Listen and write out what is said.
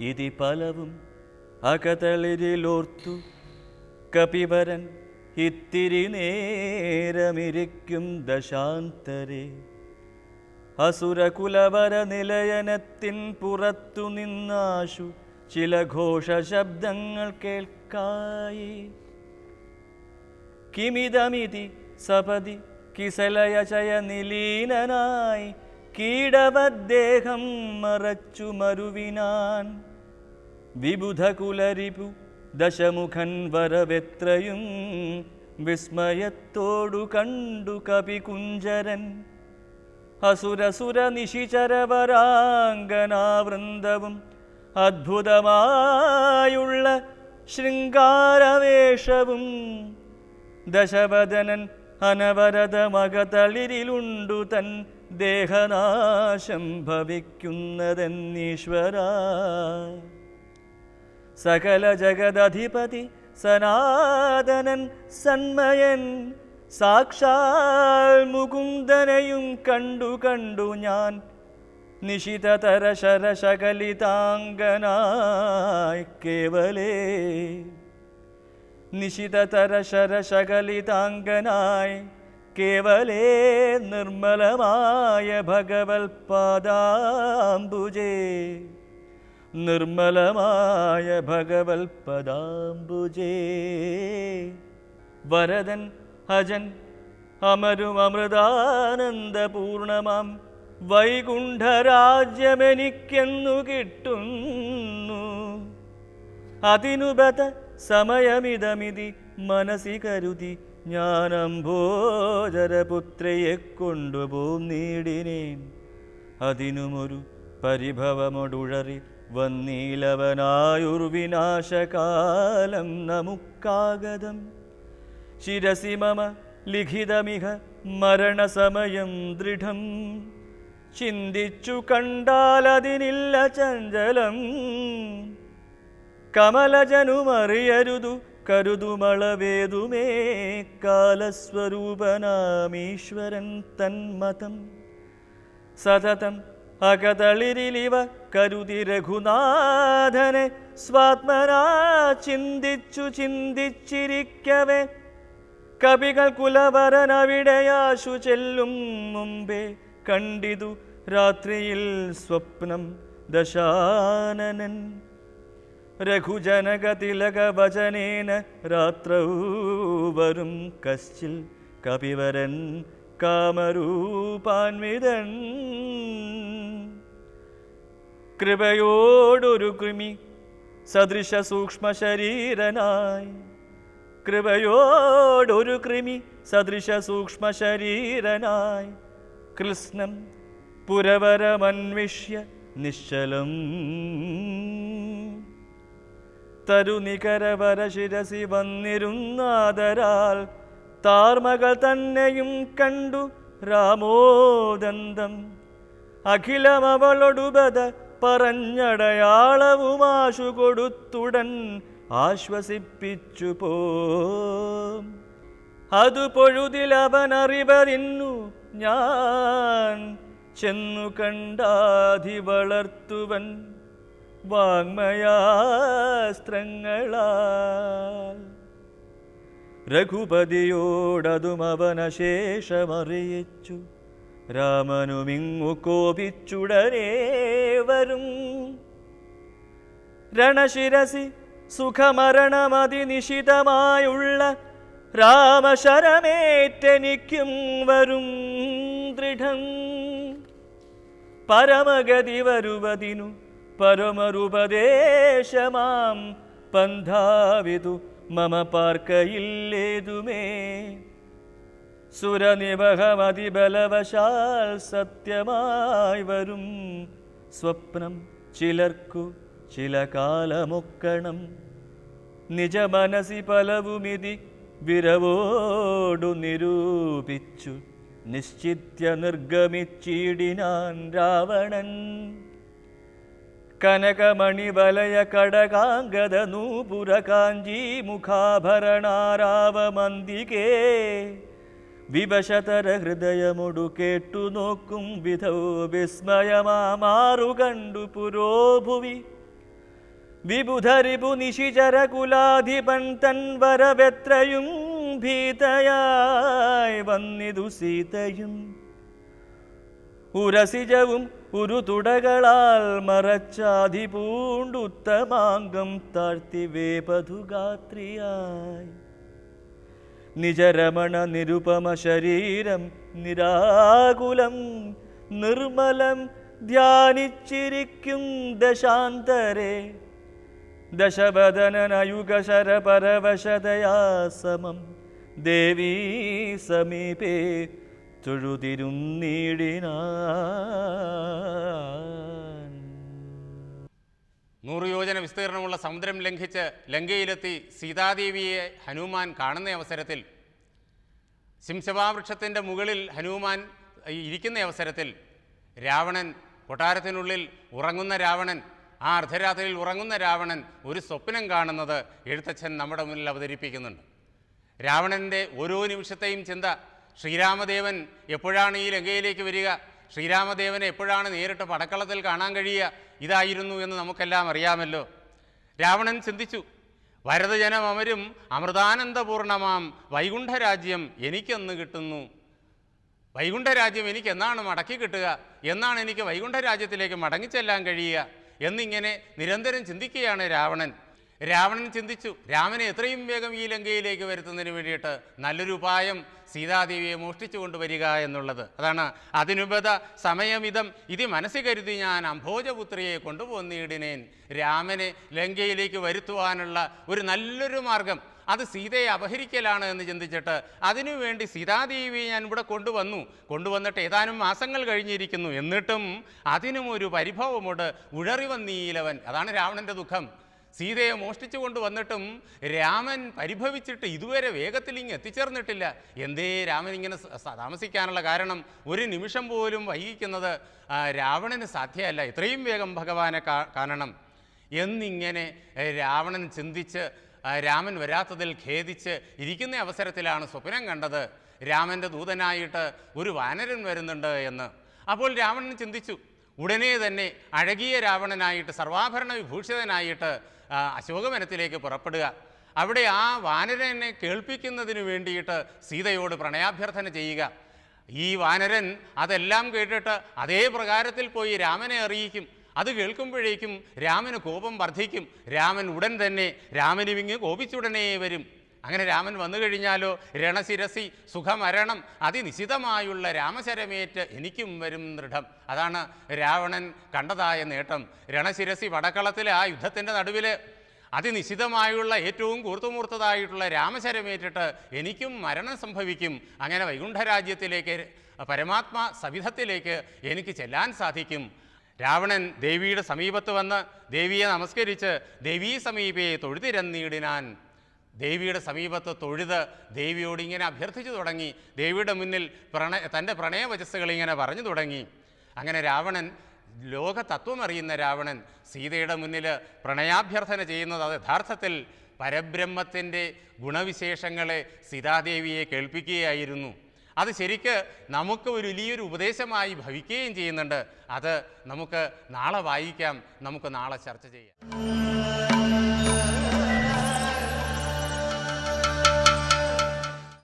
ഇതി പലവും അകതളിരിലോർത്തു. കപിവരൻ ഇത്തിരി നേരമിരിക്കും ദശാന്തരെ. അസുരകുലവര നിലയനത്തിൻ പുറത്തു നിന്നാശു. ചില ഘോഷശബ്ദങ്ങൾ കേൾക്കായി. കിമിതമിതി സപതി കിസലയചയ നിലീനനായി കീടവദ്ദേഹം മറച്ചു മരുവിനാൻ. വിബുധകുലരിപു ദശമുഖൻ വരവെത്രയും വിസ്മയത്തോടു കണ്ടു കപികുഞ്ചരൻ അസുരസുര നിശിചരവരാംഗനാവൃന്ദവും അദ്ഭുതമായുള്ള ശൃംഗാരവേഷവും ദശവദനൻ അനവരതമകതളിരിലുണ്ടു തൻ ദേഹനാശം ഭവിക്കുന്നതെന്നീശ്വര. സകല ജഗദധിപതി സനാതനൻ സന്മയൻ. സാക്ഷാൽ മുകുന്ദനെയും കണ്ടു കണ്ടു ഞാൻ. നിശിതതര ശരശകലിതാംഗനായി കേവലേ. നിശിതതര ശരശകലിതാംഗനായി കേവലേ. നിർമ്മലമായ ഭഗവൽ പാദാംബുജേ നിർമ്മലമായ ഭഗവത്പദാംബുജേ വരദൻ ഹജൻ അമരും അമൃതാനന്ദപൂർണമാം. വൈകുണ്ഠരാജ്യമെനിക്കെന്നു കിട്ടുന്നു. അതിനുപത സമയമിതമിതി മനസ്സി കരുതി ഞാൻ അംഭോജരപുത്രയെ കൊണ്ടുപോന്നിടിനേൻ അതിനുമൊരു പരിഭവമൊടുഴറി വന്നീലവനായുർവിനാശകാലം നമുക്കാഗതം. ശിരസി മമ ലിഖിതമിഹ മരണസമയം ദൃഢം. ചിന്തിച്ചു കണ്ടാലതിനില്ല ചഞ്ചലം. കമലജനുമറിയരുതു കരുതുമളവേതുമേ കാലസ്വരൂപനാമീശ്വരൻ തന്മതം. സതതം അകതളിരിലിവ കരുതി രഘുനാഥനെ സ്വാത്മനാ ചിന്തിച്ചു ചിന്തിച്ചിരിക്കവേ. കവികൾ കുലവരനവിടെയാശു ചെല്ലും മുമ്പേ കണ്ടിതു രാത്രിയിൽ സ്വപ്നം ദശാനനൻ. രഘുജനകതിലകവചനേന രാത്രൗ വരും കശ്ചിൽ കപിവരൻ കാമരൂപാൻവിതൻ. കൃപയോടൊരു കൃമി സദൃശ സൂക്ഷ്മ ശരീരനായി. കൃപയോടൊരു കൃമി സദൃശ സൂക്ഷ്മ ശരീരനായി. കൃഷ്ണം പുരവരമന്വിഷ്യ നിശ്ചലം. തരുനികരവര ശിരസി വന്നിരുന്നാദരാൽ താർമകൾ തന്നെയും കണ്ടു രാമോദന്തം. അഖിലമവളൊടുബത പറഞ്ഞടയാളവുമാശു കൊടുത്തുടൻ ആശ്വസിപ്പിച്ചു പോ അതു പൊഴുതിലവനറിവറിന്നു ഞാൻ ചെന്നു കണ്ടാധി വളർത്തുവൻ വാങ്മയാസ്ത്രങ്ങളാൽ. രഘുപതിയോടതും അവനശേഷമറിയിച്ചു. രാമനുമിങ്ങു കോപിച്ചുടനേ വരും. രണശിരസി സുഖമരണമതി നിശിതമായുള്ള രാമശരമേറ്റനിക്കും വരും ദൃഢം. പരമഗതി വരുവതിനു പരമരുപദേശമാം പന്ഥാവിതു മമ പാർക്കയില്ലേതുമേ സുരനിവഹമതിബലവശാൽ സത്യമായി വരും സ്വപ്നം ചിലർക്കു ചില കാലമൊക്കണം. നിജ മനസി പലവുമിതി വിരവോടു നിരൂപിച്ചു. നിശ്ചിത്യ നിർഗമിച്ചിടിനാൻ രാവണൻ. കനകമണി വലയ കടകാംഗത നൂപുര കാഞ്ചി മുഖാഭരണാരാവമന്തികേ. വിവശതര ഹൃദയമൊടു കേട്ടു നോക്കും വിധൗ വിസ്മയമാറു കണ്ടു പുരോഭുവി. വിബുധരിപു നിശിചരകുലാധിപൻ തൻ വരവെത്രയും ഭീതയായി വന്നിതു സീതയും. ഉരസിജവും ഉരു തുടകളാൽ മറച്ചാധിപൂണ്ടുത്തമാങ്കം താഴ്ത്തി വേപതുഗാത്രിയായി നിജരമണ നിരുപമ ശരീരം നിരാകുലം നിർമ്മലം ധ്യാനിച്ചിരിക്കും ദശാന്തരെ. ദശവദനനയുഗശരപരവശതയാ സമം ദേവീ സമീപേ തൊഴുതിരുന്നീടിനാൻ നൂറ് യോജന വിസ്തീർണമുള്ള സമുദ്രം ലംഘിച്ച് ലങ്കയിലെത്തി സീതാദേവിയെ ഹനുമാൻ കാണുന്ന അവസരത്തിൽ ശിംശവാവൃക്ഷത്തിന്റെ മുകളിൽ ഹനുമാൻ ഇരിക്കുന്ന അവസരത്തിൽ രാവണൻ കൊട്ടാരത്തിനുള്ളിൽ ഉറങ്ങുന്ന രാവണൻ ആ അർദ്ധരാത്രിയിൽ ഉറങ്ങുന്ന രാവണൻ ഒരു സ്വപ്നം കാണുന്നത് എഴുത്തച്ഛൻ നമ്മുടെ മുന്നിൽ അവതരിപ്പിക്കുന്നുണ്ട്. രാവണന്റെ ഓരോ നിമിഷത്തെയും ചിന്ത ശ്രീരാമദേവൻ എപ്പോഴാണ് ഈ ലങ്കയിലേക്ക് വരിക? ശ്രീരാമദേവനെ എപ്പോഴാണ് നേരിട്ട് പടക്കളത്തിൽ കാണാൻ കഴിയുക? ഇതായിരുന്നു എന്ന് നമുക്കെല്ലാം അറിയാമല്ലോ. രാവണൻ ചിന്തിച്ചു വരതജനം അമരും അമൃതാനന്ദപൂർണമാം. വൈകുണ്ഠരാജ്യം എനിക്കെന്ന് കിട്ടുന്നു. വൈകുണ്ഠരാജ്യം എനിക്ക് എന്നാണ് മടക്കി കിട്ടുക. എന്നാണ് എനിക്ക് വൈകുണ്ഠരാജ്യത്തിലേക്ക് മടങ്ങിച്ചെല്ലാൻ കഴിയുക. എന്നിങ്ങനെ നിരന്തരം ചിന്തിക്കുകയാണ് രാവണൻ. രാവണൻ ചിന്തിച്ചു രാമനെ എത്രയും വേഗം ഈ ലങ്കയിലേക്ക് വരുത്തുന്നതിന് വേണ്ടിയിട്ട് നല്ലൊരു ഉപായം സീതാദേവിയെ മോഷ്ടിച്ചു കൊണ്ടുവരിക എന്നുള്ളത്. അതാണ് അതിനുപത സമയമിതം. ഇത് മനസ്സിൽ കരുതി ഞാൻ അംഭോജപുത്രിയെ കൊണ്ടുപോന്നിടിനേൻ. രാമനെ ലങ്കയിലേക്ക് വരുത്തുവാനുള്ള ഒരു നല്ലൊരു മാർഗം. അത് സീതയെ അപഹരിക്കലാണ് എന്ന് ചിന്തിച്ചിട്ട് അതിനുവേണ്ടി സീതാദേവിയെ ഞാൻ ഇവിടെ കൊണ്ടുവന്നു. കൊണ്ടുവന്നിട്ട് ഏതാനും മാസങ്ങൾ കഴിഞ്ഞിരിക്കുന്നു. എന്നിട്ടും അതിനും ഒരു പരിഭവമുണ്ട്. ഉഴറി വന്നീലവൻ അതാണ് രാവണന്റെ ദുഃഖം. സീതയെ മോഷ്ടിച്ചു കൊണ്ടുവന്നിട്ടും രാമൻ പരിഭവിച്ചിട്ട് ഇതുവരെ വേഗത്തിൽ ഇങ്ങ് എത്തിച്ചേർന്നിട്ടില്ല. എന്തേ രാമൻ ഇങ്ങനെ താമസിക്കാനുള്ള കാരണം ഒരു നിമിഷം പോലും വൈകിക്കുന്നത് രാവണന് സാധ്യമല്ല ഇത്രയും വേഗം ഭഗവാനെ കാണണം. എന്നിങ്ങനെ രാവണൻ ചിന്തിച്ച് രാമൻ വരാത്തതിൽ ഖേദിച്ച് ഇരിക്കുന്ന അവസരത്തിലാണ് സ്വപ്നം കണ്ടത്. രാമന്റെ ദൂതനായിട്ട് ഒരു വാനരൻ വരുന്നുണ്ട് എന്ന്. അപ്പോൾ രാവണൻ ചിന്തിച്ചു ഉടനെ തന്നെ അഴകിയ രാവണനായിട്ട് സർവാഭരണ വിഭൂഷിതനായിട്ട് അശോകവനത്തിലേക്ക് പുറപ്പെടുക. അവിടെ ആ വാനരനെ കേൾപ്പിക്കുന്നതിന് വേണ്ടിയിട്ട് സീതയോട് പ്രണയാഭ്യർത്ഥന ചെയ്യുക. ഈ വാനരൻ അതെല്ലാം കേട്ടിട്ട് അതേ പ്രകാരത്തിൽ പോയി രാമനെ അറിയിക്കും. അത് കേൾക്കുമ്പോഴേക്കും രാമന് കോപം വർദ്ധിക്കും. രാമൻ ഉടൻ തന്നെ രാമനുവിങ്ങ് കോപിച്ചുടനെ വരും. അങ്ങനെ രാമൻ വന്നു കഴിഞ്ഞാലോ? രണശിരസി സുഖമരണം. അതിനിശിതമായുള്ള രാമശരമേറ്റ് എനിക്കും വരും ദൃഢം. അതാണ് രാവണൻ കണ്ടതായ നേട്ടം. രണശിരസി വടക്കളത്തിലെ ആ യുദ്ധത്തിന്റെ നടുവിൽ അതിനിശിതമായുള്ള ഏറ്റവും കൂർത്തുമൂർത്തതായിട്ടുള്ള രാമശരമേറ്റിട്ട് എനിക്കും മരണം സംഭവിക്കും. അങ്ങനെ വൈകുണ്ഠരാജ്യത്തിലേക്ക് പരമാത്മാ സവിധത്തിലേക്ക് എനിക്ക് ചെല്ലാൻ സാധിക്കും. രാവണൻ ദേവിയുടെ സമീപത്ത് വന്ന് ദേവിയെ നമസ്കരിച്ച് ദേവീ സമീപേ തൊഴുതിരന്നീടിനാൻ ദേവിയുടെ സമീപത്ത് തൊഴുത് ദേവിയോട് ഇങ്ങനെ അഭ്യർത്ഥിച്ചു തുടങ്ങി. ദേവിയുടെ മുന്നിൽ പ്രണയ തന്റെ പ്രണയവചസ്സുകൾ ഇങ്ങനെ പറഞ്ഞു തുടങ്ങി. അങ്ങനെ രാവണൻ ലോക തത്വമറിയുന്ന രാവണൻ സീതയുടെ മുന്നിൽ പ്രണയാഭ്യർത്ഥന ചെയ്യുന്നത് അത് യഥാർത്ഥത്തിൽ പരബ്രഹ്മത്തിന്റെ ഗുണവിശേഷങ്ങളെ സീതാദേവിയെ കേൾപ്പിക്കുകയായിരുന്നു. അത് ശരിക്ക് നമുക്ക് ഒരു വലിയൊരു ഉപദേശമായി ഭവിക്കുകയും ചെയ്യുന്നുണ്ട്. അത് നമുക്ക് നാളെ വായിക്കാം. നമുക്ക് നാളെ ചർച്ച ചെയ്യാം.